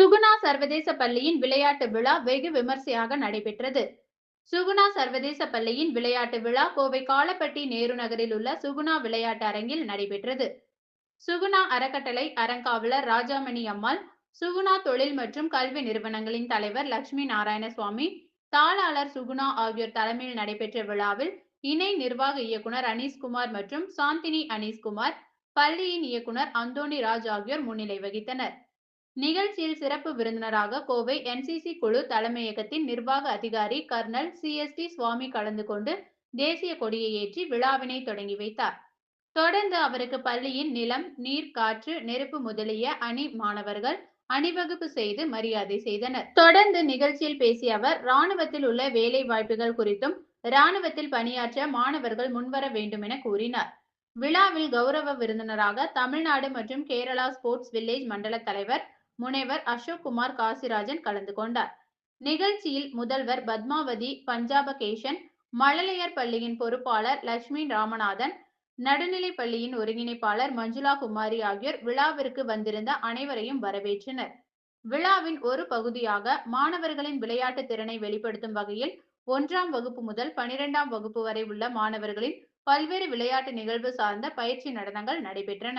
சுகுணா சர்வதேச பள்ளியின் விளையாட்டு விழா வெகு விமர்சையாக நடைபெற்றது. சுகுணா சர்வதேச பள்ளியின் விளையாட்டு விழா கோவை காலப்பட்டி நேரு நகரில் உள்ள சுகுணா விளையாட்டு அரங்கில் நடைபெற்றது. சுகுணா அறக்கட்டளை அறங்காவலர் ராஜாமணி அம்மாள் சுகுணா தொழில் மற்றும் கல்வி நிறுவனங்களின் தலைவர் லட்சுமி நாராயணசுவாமி தாளாளர் சுகுணா ஆகியோர் தலைமையில் நடைபெற்ற விழாவில் இணை நிர்வாக இயக்குனர் அனீஸ்குமார் மற்றும் சாந்தினி அனீஸ்குமார் பள்ளியின் இயக்குனர் அந்தோணி ராஜ் ஆகியோர் முன்னிலை வகித்தனர். நிகழ்ச்சியில் சிறப்பு விருந்தினராக கோவை என்சிசி குழு தலைமையகத்தின் நிர்வாக அதிகாரி கர்னல் சிஎஸ்டி சுவாமி கலந்து கொண்டு தேசிய கொடியை ஏற்றி விழாவினை தொடங்கி வைத்தார். தொடர்ந்து அவருக்கு பள்ளியின் நிலம் நீர் காற்று நெருப்பு முதலிய அணி மாணவர்கள் அணிவகுப்பு செய்து மரியாதை செய்தனர். தொடர்ந்து நிகழ்ச்சியில் பேசிய அவர் ராணுவத்தில் உள்ள வேலை வாய்ப்புகள் குறித்தும் ராணுவத்தில் பணியாற்ற மாணவர்கள் முன்வர வேண்டும் என கூறினார். விழாவில் கௌரவ விருந்தினராக தமிழ்நாடு மற்றும் கேரளா ஸ்போர்ட்ஸ் வில்லேஜ் மண்டல தலைவர் முனைவர் அசோக் குமார் காசிராஜன் கலந்து கொண்டார். நிகழ்ச்சியில் முதல்வர் பத்மாவதி பஞ்சாபகேஷன் மழலையர் பள்ளியின் பொறுப்பாளர் லட்சுமி ராமநாதன் நடுநிலை பள்ளியின் ஒருங்கிணைப்பாளர் மஞ்சுளா குமாரி ஆகியோர் விழாவிற்கு வந்திருந்த அனைவரையும் வரவேற்றனர். விழாவின் ஒரு பகுதியாக மாணவர்களின் விளையாட்டு திறனை வெளிப்படுத்தும் வகையில் ஒன்றாம் வகுப்பு முதல் பனிரெண்டாம் வகுப்பு வரை உள்ள மாணவர்களின் பல்வேறு விளையாட்டு நிகழ்வு சார்ந்த பயிற்சி நடனங்கள் நடைபெற்றன.